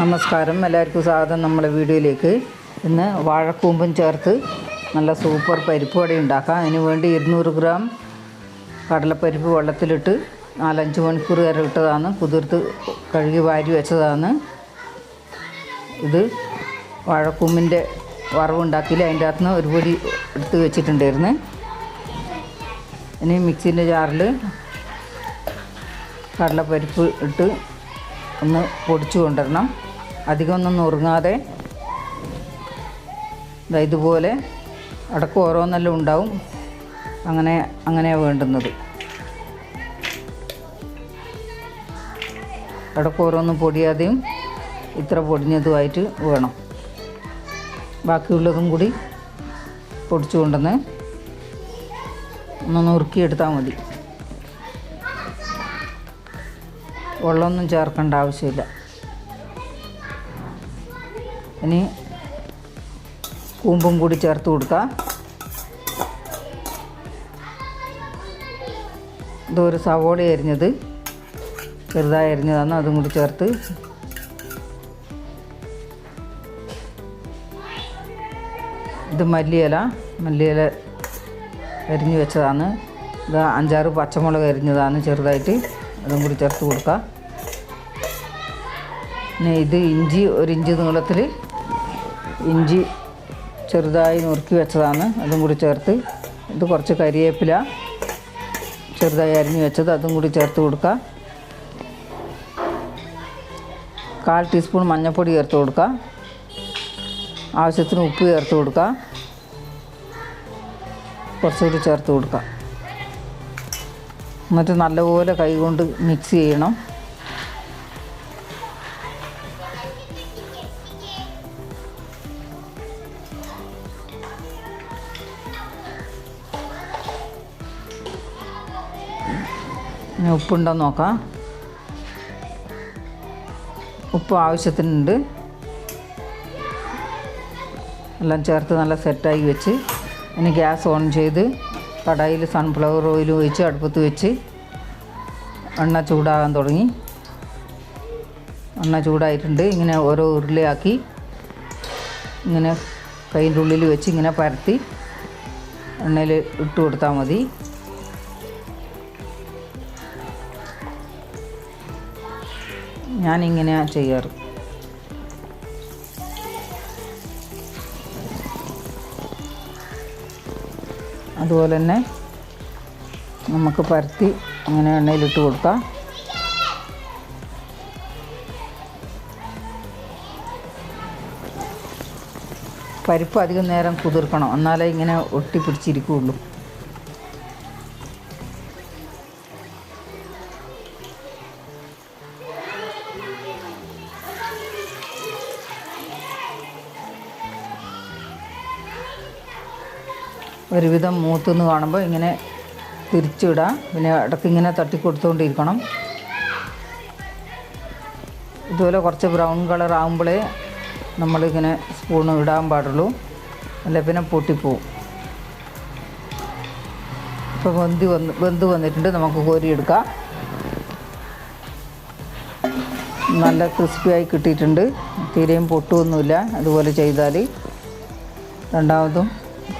നമസ്കാരം. എല്ലാവർക്കും സ്വാഗതം നമ്മളെ വീഡിയോയിലേക്ക്. ഇന്ന് വാഴക്കൂമ്പും ചേർത്ത് നല്ല സൂപ്പർ പരിപ്പ് വട ഉണ്ടാക്കാം. അതിന് വേണ്ടി ഇരുന്നൂറ് ഗ്രാം കടലപ്പരിപ്പ് വെള്ളത്തിലിട്ട് നാലഞ്ച് മണിക്കൂർ വരെ ഇട്ടതാണ്. കുതിർത്ത് കഴുകി വാരി വെച്ചതാണ്. ഇത് വാഴക്കൂമ്പിന്റെ വറവുണ്ടാക്കിയില്ല. അതിന്റെ അകത്തുനിന്ന് ഒരു പൊടി എടുത്ത് വെച്ചിട്ടുണ്ടായിരുന്നു. ഇനി മിക്സിന്റെ ജാറിൽ കടലപ്പരിപ്പ് ഇട്ട് ഒന്ന് പൊടിച്ചു കൊണ്ടുവരണം. അധികം ഒന്നും നുറുങ്ങാതെ ഇതുപോലെ അടക്കം ഓരോന്നെല്ലാം ഉണ്ടാവും. അങ്ങനെ അങ്ങനെയാണ് വേണ്ടുന്നത്. അടക്കം ഓരോന്നും പൊടിയാതെയും ഇത്ര പൊടിഞ്ഞതുമായിട്ട് വേണം. ബാക്കിയുള്ളതും കൂടി പൊടിച്ചു കൊണ്ടുവന്ന് ഒന്ന് നുറുക്കിയെടുത്താൽ മതി. വെള്ളമൊന്നും ചേർക്കേണ്ട ആവശ്യമില്ല. ഇനി കൂമ്പും കൂടി ചേർത്ത് കൊടുക്കുക ഇതൊരു സവോള അരിഞ്ഞത്. ചെറുതായി അരിഞ്ഞതാണ്. അതും കൂടി ചേർത്ത്. ഇത് മല്ലിയില. മല്ലിയില അരിഞ്ഞ് വെച്ചതാണ്. ഇത് അഞ്ചാറ് പച്ചമുളക് അരിഞ്ഞതാണ് ചെറുതായിട്ട്. അതും കൂടി ചേർത്ത് കൊടുക്കുക പിന്നെ ഇത് ഇഞ്ചി ഒരു ഇഞ്ചി നീളത്തിൽ ഇഞ്ചി ചെറുതായി നുറുക്കി വെച്ചതാണ്. അതും കൂടി ചേർത്ത് ഇത് കുറച്ച് കരിവേപ്പില ചെറുതായി അരിഞ്ഞ് വെച്ചത് അതും കൂടി ചേർത്ത് കൊടുക്കുക. കാൽ ടീസ്പൂൺ മഞ്ഞൾപ്പൊടി ചേർത്ത് കൊടുക്കുക. ആവശ്യത്തിന് ഉപ്പ് ചേർത്ത് കൊടുക്കുക. കുറച്ചുകൂടി ചേർത്ത് കൊടുക്കുക. എന്നിട്ട് നല്ലപോലെ കൈകൊണ്ട് മിക്സ് ചെയ്യണം. ഇനി ഉപ്പുണ്ടോ നോക്കാം. ഉപ്പ് ആവശ്യത്തിനുണ്ട്. എല്ലാം ചേർത്ത് നല്ല സെറ്റായി വെച്ച്. ഇനി ഗ്യാസ് ഓൺ ചെയ്ത് കടായിൽ സൺഫ്ലവർ ഓയിൽ ഒഴിച്ച് അടുപ്പത്ത് വെച്ച് എണ്ണ ചൂടാകാൻ തുടങ്ങി. എണ്ണ ചൂടായിട്ടുണ്ട്. ഇങ്ങനെ ഓരോ ഉരുളയാക്കി ഇങ്ങനെ കൈന്റെ ഉള്ളിൽ വെച്ച് ഇങ്ങനെ പരത്തി എണ്ണയിൽ ഇട്ട് കൊടുത്താൽ മതി. ഞാനിങ്ങനെയാണ് ചെയ്യാറ്. അതുപോലെ തന്നെ നമുക്ക് പരത്തി അങ്ങനെ എണ്ണയിലിട്ട് കൊടുക്കാം. പരിപ്പ് അധികം നേരം കുതിർക്കണം. എന്നാലേ ഇങ്ങനെ ഒട്ടിപ്പിടിച്ചിരിക്കുകയുള്ളൂ. ഒരുവിധം മൂത്തുനിന്ന് കാണുമ്പോൾ ഇങ്ങനെ തിരിച്ചിടുക പിന്നെ ഇടയ്ക്ക് ഇങ്ങനെ തട്ടി കൊടുത്തുകൊണ്ടിരിക്കണം ഇതുപോലെ കുറച്ച് ബ്രൗൺ കളർ ആകുമ്പോഴേ നമ്മളിങ്ങനെ സ്പൂൺ ഇടാൻ പാടുള്ളൂ. അല്ല പിന്നെ പൊട്ടിപ്പോവും. ഇപ്പോൾ വെന്തി വന്ന് വെന്ത് വന്നിട്ടുണ്ട്. നമുക്ക് കോരിയെടുക്കാം നല്ല ക്രിസ്പിയായി കിട്ടിയിട്ടുണ്ട്. തീരെയും പൊട്ടുമൊന്നുമില്ല അതുപോലെ ചെയ്താൽ രണ്ടാമതും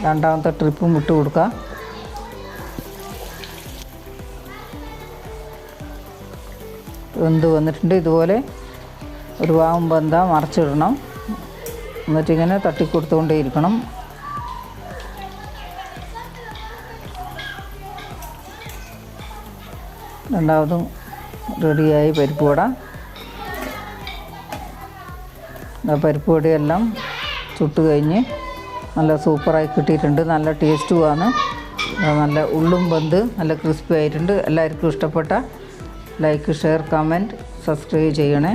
രണ്ടാമത്തെ ട്രിപ്പും വിട്ട് കൊടുക്കുക. വെന്ത് വന്നിട്ടുണ്ട്. ഇതുപോലെ ഒരു ഭാഗം വെന്താ മറച്ചിടണം. എന്നിട്ടിങ്ങനെ തട്ടിക്കൊടുത്തുകൊണ്ടേ ഇരിക്കണം രണ്ടാമതും റെഡിയായി പരിപ്പ് വട. പരിപ്പ് വടയെല്ലാം ചുട്ട് കഴിഞ്ഞ് നല്ല സൂപ്പറായി കിട്ടിയിട്ടുണ്ട്. നല്ല ടേസ്റ്റുമാണ് നല്ല ഉള്ളും ബന്ത് നല്ല ക്രിസ്പി ആയിട്ടുണ്ട്. എല്ലാവർക്കും ഇഷ്ടപ്പെട്ട ലൈക്ക് ഷെയർ കമന്റ് സബ്സ്ക്രൈബ് ചെയ്യണേ.